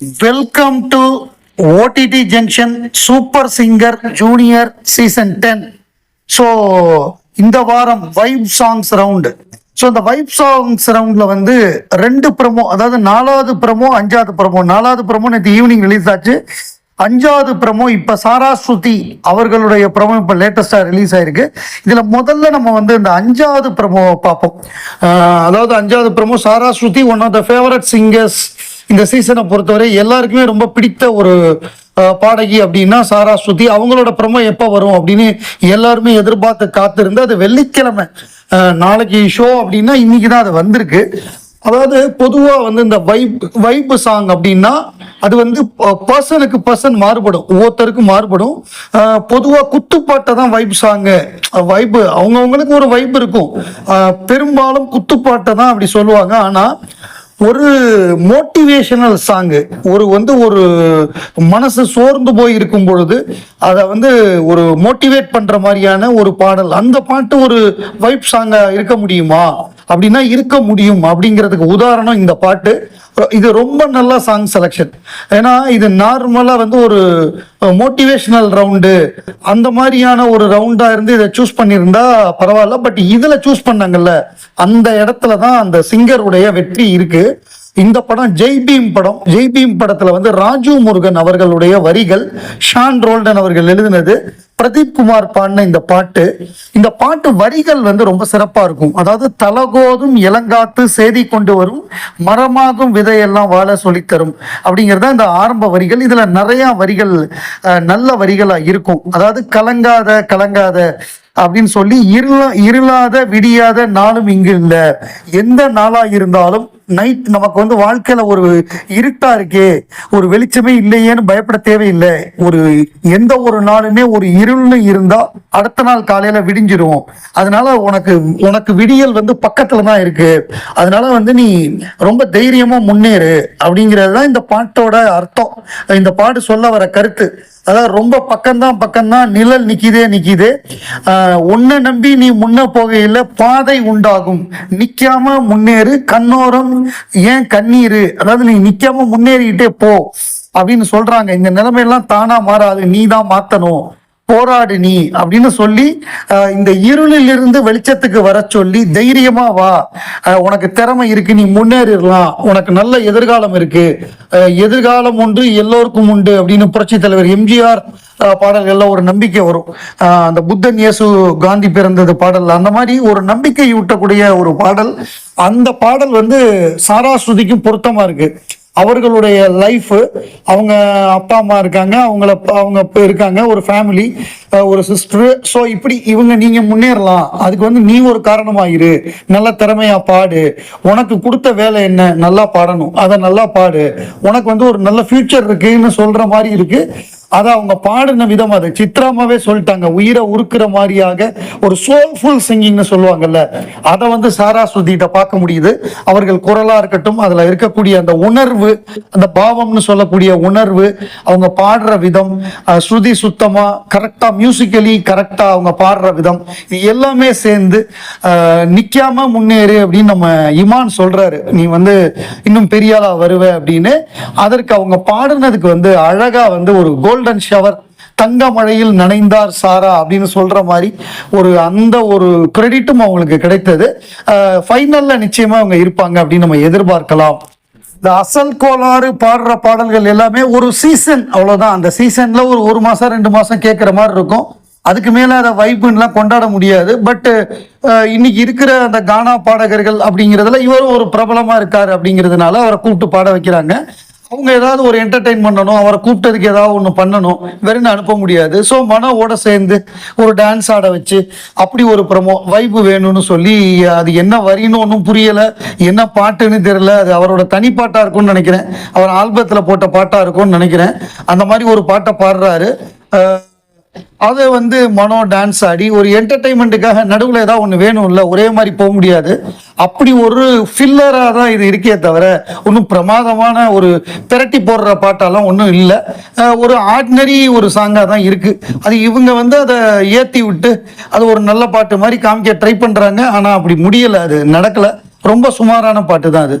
Welcome to OTT junction super singer junior season ten so இந்த வாரம் vibe songs round so இந்த vibe songs ரவுண்டில் வந்து ரெண்டு ப்ரமோ அதாவது நாலாவது ப்ரமோ அஞ்சாவது ப்ரமோ நாலாவது ப்ரமோ நேற்று ஈவினிங் ரிலீஸ் ஆச்சு. அஞ்சாவது ப்ரமோ இப்போ சாராஸ்ருதி அவர்களுடைய ப்ரமோ இப்போ லேட்டஸ்டாக ரிலீஸ் ஆயிருக்கு. இதில் முதல்ல நம்ம வந்து இந்த அஞ்சாவது ப்ரமோ பார்ப்போம். அதாவது அஞ்சாவது promo Sarashruthi one of the favourite singers இந்த சீசனை பொறுத்தவரை எல்லாருக்குமே ரொம்ப பிடித்த ஒரு பாடகி அப்படின்னா சாரா ஸ்ருதி. அவங்களோட பிரமோ எப்போ வரும் அப்படின்னு எல்லாருமே எதிர்பார்த்து காத்திருந்து அது வெள்ளிக்கிழமை நாளைக்கு ஷோ அப்படின்னா இன்னைக்கு தான் அது வந்திருக்கு. அதாவது பொதுவாக வந்து இந்த வைப் வைப்பு சாங் அப்படின்னா அது வந்து பர்சனுக்கு பர்சன் மாறுபடும் ஒவ்வொருத்தருக்கும் மாறுபடும். பொதுவாக குத்துப்பாட்டை தான் வைப் சாங்கு வைப்பு அவங்கவுங்களுக்கு ஒரு வைப் இருக்கும். பெரும்பாலும் குத்துப்பாட்டை தான் அப்படி சொல்லுவாங்க. ஆனால் ஒரு மோட்டிவேஷனல் சாங்கு ஒரு வந்து ஒரு மனசு சோர்ந்து போய் இருக்கும் பொழுது அதை வந்து ஒரு மோட்டிவேட் பண்ணுற மாதிரியான ஒரு பாடல். அந்த பாட்டு ஒரு வைப் சாங்காக இருக்க முடியுமா? அப்படின்னா இருக்க முடியும் அப்படிங்கிறதுக்கு உதாரணம் இந்த பாட்டு. இது ரொம்ப நல்ல சாங் செலெக்ஷன் ஏன்னா இது நார்மலாக வந்து ஒரு மோட்டிவேஷனல் ரவுண்டு அந்த மாதிரியான ஒரு ரவுண்டா இருந்து இதை சூஸ் பண்ணியிருந்தா பரவாயில்ல. பட் இதுல சூஸ் பண்ணாங்கல்ல அந்த இடத்துல தான் அந்த சிங்கருடைய வெற்றி இருக்கு. இந்த படம் ஜெய்பீம் படம். ஜெய் பீம் படத்துல வந்து ராஜு முருகன் அவர்களுடைய வரிகள் ஷான் ரோல்டன் அவர்கள் எழுதினது. பிரதீப் குமார் பாடின இந்த பாட்டு இந்த பாட்டு வரிகள் வந்து ரொம்ப சிறப்பா இருக்கும். அதாவது தலகோதும் இளங்காத்து செய்தி கொண்டு வரும் மரமாகும் விதையெல்லாம் வாழ சொல்லித்தரும் அப்படிங்கிறது இந்த ஆரம்ப வரிகள். இதுல நிறைய வரிகள் நல்ல வரிகளா இருக்கும். அதாவது கலங்காத கலங்காத அப்படின்னு சொல்லி இருளா இருளாத விடியாத நாளும் இங்கு இல்லை. எந்த நாளா இருந்தாலும் நைட் நமக்கு வந்து வாழ்க்கையில ஒரு இருட்டா இருக்கே ஒரு வெளிச்சமே இல்லையேன்னு பயப்பட தேவையில்லை. ஒரு எந்த ஒரு நாளுமே ஒரு இருள்னு இருந்தா அடுத்த நாள் காலையில விடிஞ்சிரும். அதனால உனக்கு உனக்கு விடியல் வந்து பக்கத்துல தான் இருக்கு. அதனால வந்து நீ ரொம்ப தைரியமா முன்னேறு அப்படிங்கிறது தான் இந்த பாட்டோட அர்த்தம். இந்த பாட்டு சொல்ல வர கருத்து. அதாவது ரொம்ப பக்கம்தான் பக்கம்தான் நிழல் நிக்கிதே நிக்கிது. உன்னை நம்பி நீ முன்ன போகையில பாதை உண்டாகும். நிக்காம முன்னேறு கண்ணோரம் ஏன் கண்ணீர்? அதாவது நீ நிக்காம முன்னேறிக்கிட்டே போ அப்படின்னு சொல்றாங்க. இந்த நிலைமையெல்லாம் தானா மாறாது. நீ தான் மாத்தணும். போராடு நீ அப்படின்னு சொல்லி இந்த இருளிலிருந்து வெளிச்சத்துக்கு வர சொல்லி தைரியமா வா. உனக்கு திறமை இருக்கு நீ முன்னேறிடலாம். உனக்கு நல்ல எதிர்காலம் இருக்கு. எதிர்காலம் உண்டு எல்லோருக்கும் உண்டு அப்படின்னு புரட்சி தலைவர் எம்ஜிஆர் பாடல்கள்ல ஒரு நம்பிக்கை வரும். அந்த புத்தன் இயேசு காந்தி பிறந்தது பாடல் அந்த மாதிரி ஒரு நம்பிக்கை ஊட்டக்கூடிய ஒரு பாடல். அந்த பாடல் வந்து சாராஸ்ருதிக்கும் பொருத்தமா இருக்கு. அவர்களுடைய லைஃப் அவங்க அப்பா அம்மா இருக்காங்க அவங்கள அவங்க இருக்காங்க ஒரு ஃபேமிலி ஒரு சிஸ்டர் ஸோ இப்படி இவங்க நீங்க முன்னேறலாம். அதுக்கு வந்து நீ ஒரு காரணமாயிரு. நல்ல திறமையா பாடு. உனக்கு கொடுத்த வேலை என்ன? நல்லா பாடணும். அதை நல்லா பாடு. உனக்கு வந்து ஒரு நல்ல ஃபியூச்சர் இருக்குன்னு சொல்ற மாதிரி இருக்கு. அதை அவங்க பாடின விதம் அது. சித்ராமாவே சொல்லிட்டாங்க உயிரை உருக்குற மாதிரியாக ஒரு சோல்ஃபுல் சிங்கிங்னு சொல்லுவாங்கல்ல அதை வந்து சாராஸ்ருதிகிட்ட பார்க்க முடியுது. அவர்கள் குரலா இருக்கட்டும் அதுல இருக்கக்கூடிய அந்த உணர்வு அந்த பாவம்னு சொல்லக்கூடிய உணர்வு அவங்க பாடுற விதம் ஸ்ருதி சுத்தமா கரெக்டா மியூசிக்கலி கரெக்டா அவங்க பாடுற விதம் இது எல்லாமே சேர்ந்து நிற்காம நிக்காம முன்னேறு அப்படின்னு நம்ம இமான் சொல்றாரு. நீ வந்து இன்னும் பெரியாளாக வருவ அப்படின்னு. அதற்கு அவங்க பாடுனதுக்கு வந்து அழகா வந்து ஒரு கோல் கோல்டன் ஷவர் தங்க மழையில் நனைந்தார் சாரா அப்படின்னு சொல்ற மாதிரி ஒரு அந்த ஒரு கிரெடிட்டும் அவங்களுக்கு கிடைத்தது. ஃபைனல்ல நிச்சயமா அவங்க இருப்பாங்க அப்படின்னு நம்ம எதிர்பார்க்கலாம். இந்த அசல் கோளாறு பாடுற பாடல்கள் எல்லாமே ஒரு சீசன் அவ்வளவுதான். அந்த சீசன்ல ஒரு ஒரு மாசம் ரெண்டு மாசம் கேட்குற மாதிரி இருக்கும். அதுக்கு மேல அதை வைப்புன்னெலாம் கொண்டாட முடியாது. பட் இன்னைக்கு இருக்கிற அந்த கானா பாடகர்கள் அப்படிங்கிறதுல இவரும் ஒரு பிரபலமா இருக்கார் அப்படிங்கிறதுனால அவரை கூப்பிட்டு பாட வைக்கிறாங்க. அவங்க ஏதாவது ஒரு என்டர்டெயின் பண்ணணும் அவரை கூப்பிட்டதுக்கு ஏதாவது ஒன்று பண்ணணும் வெறும் அனுப்ப முடியாது. ஸோ மனோவோட சேர்ந்து ஒரு டான்ஸ் ஆட வச்சு அப்படி ஒரு ப்ரமோ வைப்பு வேணும்னு சொல்லி அது என்ன வரின்னு ஒன்றும் புரியலை. என்ன பாட்டுன்னு தெரியல. அது அவரோட தனிப்பாட்டாக இருக்கும்னு நினைக்கிறேன். அவர் ஆல்பத்தில் போட்ட பாட்டாக இருக்கும்னு நினைக்கிறேன். அந்த மாதிரி ஒரு பாட்டை பாடுறாரு. அதை வந்து மனோ டான்ஸ் ஆடி ஒரு என்டர்டைன்மெண்ட்டுக்காக நடுவில் ஏதாவது ஒன்று வேணும்ல ஒரே மாதிரி போக முடியாது. அப்படி ஒரு ஃபில்லராக தான் இது இருக்கே தவிர ஒன்றும் பிரமாதமான ஒரு திரட்டி போடுற பாட்டெல்லாம் ஒன்றும் இல்லை. ஒரு ஆர்டினரி ஒரு சாங்காக தான் இருக்குது அது இவங்க வந்து அதை ஏற்றி விட்டு அது ஒரு நல்ல பாட்டு மாதிரி காமிக்க ட்ரை பண்ணுறாங்க ஆனால் அப்படி முடியலை அது நடக்கலை. ரொம்ப சுமாரான பாட்டு தான் அது.